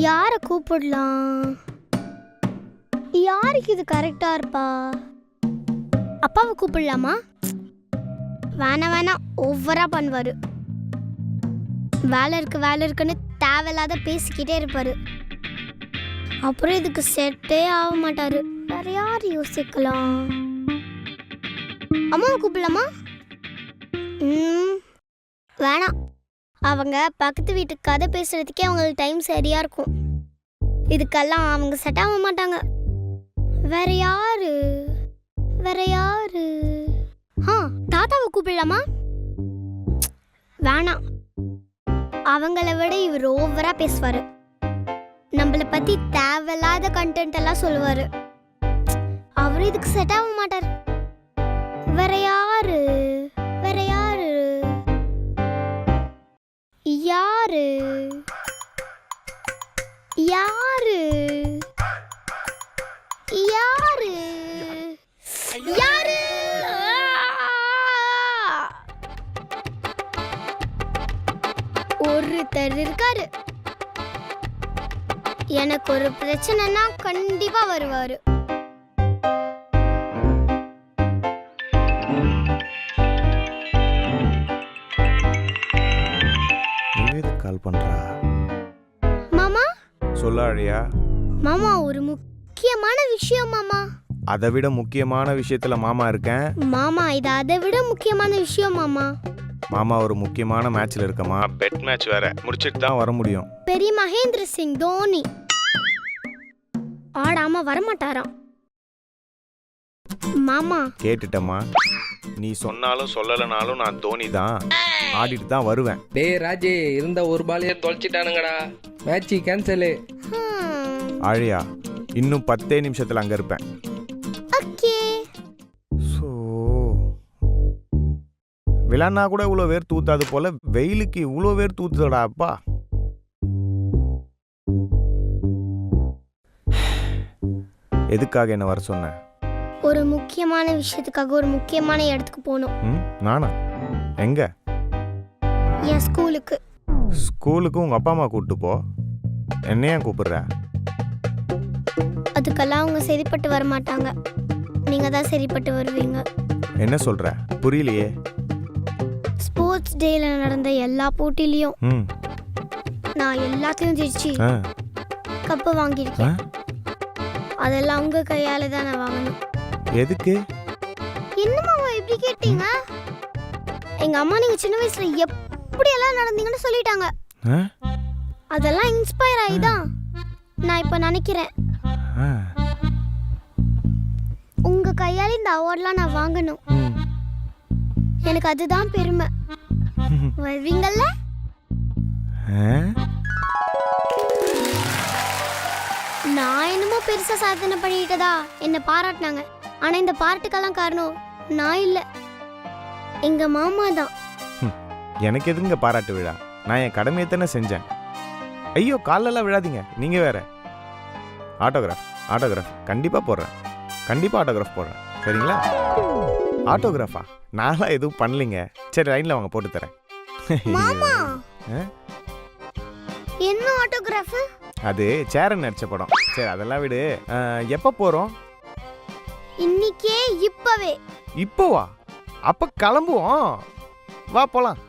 யாரை கூப்பிடலாம்? யாருக்கு இது கரெக்டா இருப்பா? அப்பாவை கூப்பிடலாமா? வேணாம் வேணாம் ஓவரா பண்ணுவாரு. வேலை இருக்கு வேலை இருக்குன்னு தேவையில்லாத பேசிக்கிட்டே இருப்பாரு. அப்புறம் இதுக்கு செட்டே ஆக மாட்டாரு. வேற யார் யோசிக்கலாம்? அம்மாவை கூப்பிடலாமா? ம் வேணாம். அவங்க பக்கத்து வீட்டுக்கு கதை பேசுறதுக்கே அவங்களுக்கு டைம் சரியா இருக்கும். இதுக்கெல்லாம் அவங்க செட் ஆக மாட்டாங்க. வேற யாரு? வேற யாரு? ஆ தாத்தாவை கூப்பிடலாமா? வேணாம். அவங்கள விட இவர் ஓவரா பேசுவாரு. நம்மள பத்தி தேவையில்லாத கண்டென்ட் எல்லாம் சொல்லுவாரு. அவர் இதுக்கு செட் ஆக மாட்டார். யாரு? யாரு? யாரு? ஒருத்தர் இருக்காரு. எனக்கு ஒரு பிரச்சனைனா கண்டிப்பா வருவாரு. கால் பண்றா? சொல்ல அழியா மாமா ஒரு முக்கியமான விஷயம் மாமா. அதை விட முக்கியமான விஷயத்துல மாமா இருக்கேன். மாமா இது அதை விட முக்கியமான விஷயம் மாமா. மாமா ஒரு முக்கியமான மேட்ச்ல இருக்கமா பெட் மேட்ச் வேற. முடிச்சிட்டு தான் வர முடியும். பெரிய மகேந்திர சிங் தோனி. ஆடாம வரமாட்டாராம். மாமா. கேட்டுட்டம்மா. நீ சொன்னாலும் சொல்லலைனாலும் நான் தோனி தான். ஆடிட்டு தான் வருவேன். டேய் ராஜே இருந்த ஒரு பாலையே தொலைச்சிட்டானுங்கடா. மேட்ச் கேன்சலு ஆழியா இன்னும் பத்தே நிமிஷத்துல அங்க இருப்பேன். ஓகே. ஸோ விளாட்னா கூட இவ்வளோ வேர் தூத்தாது போல வெயிலுக்கு இவ்வளோ வேர் தூத்துதடா அப்பா. எதுக்காக என்ன வர சொன்ன? ஒரு முக்கியமான விஷயத்துக்காக ஒரு முக்கியமான இடத்துக்கு போகணும். ம் நானா? எங்க? என் ஸ்கூலுக்கு. ஸ்கூலுக்கு உங்க அப்பா அம்மா கூப்பிட்டு போ. என்னையா கூப்பிடுற? அதுக்கெல்லாம் அவங்க சரிப்பட்டு வர மாட்டாங்க நீங்க தான் சரிப்பட்டு வருவீங்க. என்ன சொல்ற? புரியலையே. ஸ்போர்ட்ஸ் டேல நடந்த எல்லா போட்டிலையும் ம். நான் எல்லாத்தையும் ஜெயிச்சு ஆ. கப்பை ஆ? வாங்கியிருக்கேன் அதெல்லாம் உங்க கையால தான் நான் வாங்கணும். எதுக்கு? என்னம்மா இப்படி கேட்டீங்க? எங்க அம்மா நீங்க சின்ன வயசுல எப்படி எல்லாம் நடந்தீங்கன்னு சொல்லிட்டாங்க. அதெல்லாம் இன்ஸ்பயர் ஆகி தான் நான் இப்ப நினைக்கிறேன். உங்க கையால இந்த அவார்ட்லாம் நான் வாங்கணும். எனக்கு அதுதான் பெருமை. வருவீங்கல்ல? நான் என்னமோ பெருசா சாதனை பண்ணிட்டதா என்ன பாராட்டினாங்க. ஆனா இந்த பாராட்டுக்கெல்லாம் காரணம் நான் இல்ல. எங்க மாமா தான். எனக்கு எதுங்க பாராட்டு விழா? நான் என் கடமையை தானே செஞ்சேன். ஐயோ காலெல்லாம் விழாதீங்க. நீங்க வேற. Autograph autograph. கண்டிப்பா போடுறேன். கண்டிப்பா ஆட்டோகிராஃப் போடுறேன். சரிங்களா? ஆட்டோகிராஃபா? நான்லாம் எதுவும் பண்ணலைங்க. சரி லைன்ல வாங்க போட்டு தரேன். மாமா? என்ன ஆட்டோகிராஃப்? அது சேரன் நடிச்ச படம். சரி அதெல்லாம் விடு. எப்போ போறோம்? இன்னிக்கே இப்பவே. இப்போவா? அப்ப கிளம்புவோம். வா போலாம்.